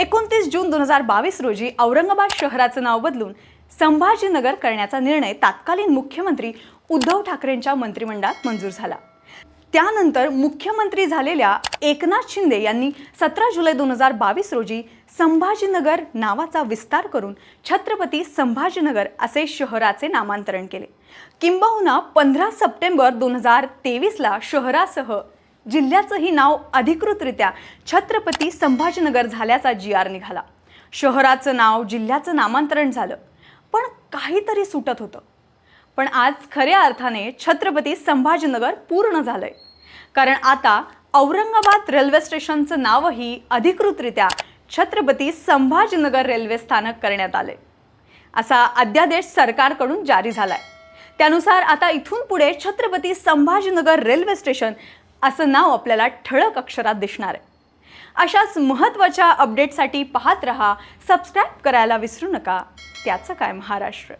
एकोणतीस जून दोन हजार बावीस रोजी औरंगाबाद शहराचं नाव बदलून संभाजीनगर करण्याचा निर्णय तत्कालीन मुख्यमंत्री उद्धव ठाकरेंच्या मंत्रिमंडळात मंजूर झाला. त्यानंतर मुख्यमंत्री झालेल्या एकनाथ शिंदे यांनी सतरा जुलै दोन हजार बावीस रोजी संभाजीनगर नावाचा विस्तार करून छत्रपती संभाजीनगर असे शहराचे नामांतरण केले. किंबहुना पंधरा सप्टेंबर दोन हजार तेवीसला शहरासह जिल्ह्याचंही नाव अधिकृतरित्या छत्रपती संभाजीनगर झाल्याचा जी आर निघाला. शहराचं नाव जिल्ह्याचं नामांतरण झालं. पण काहीतरी सुटत होतं. पण आज खऱ्या अर्थाने छत्रपती संभाजीनगर पूर्ण झालंय. कारण आता औरंगाबाद रेल्वे स्टेशनचं नावही अधिकृतरित्या छत्रपती संभाजीनगर रेल्वे स्थानक करण्यात आले असा अध्यादेश सरकारकडून जारी झालाय. त्यानुसार आता इथून पुढे छत्रपती संभाजीनगर रेल्वे स्टेशन असं नाव आपल्याला ठळक अक्षरात दिसणार आहे. अशाच महत्त्वाच्या अपडेटसाठी पाहत रहा सबस्क्राईब करायला विसरू नका. त्याचं काय महाराष्ट्र?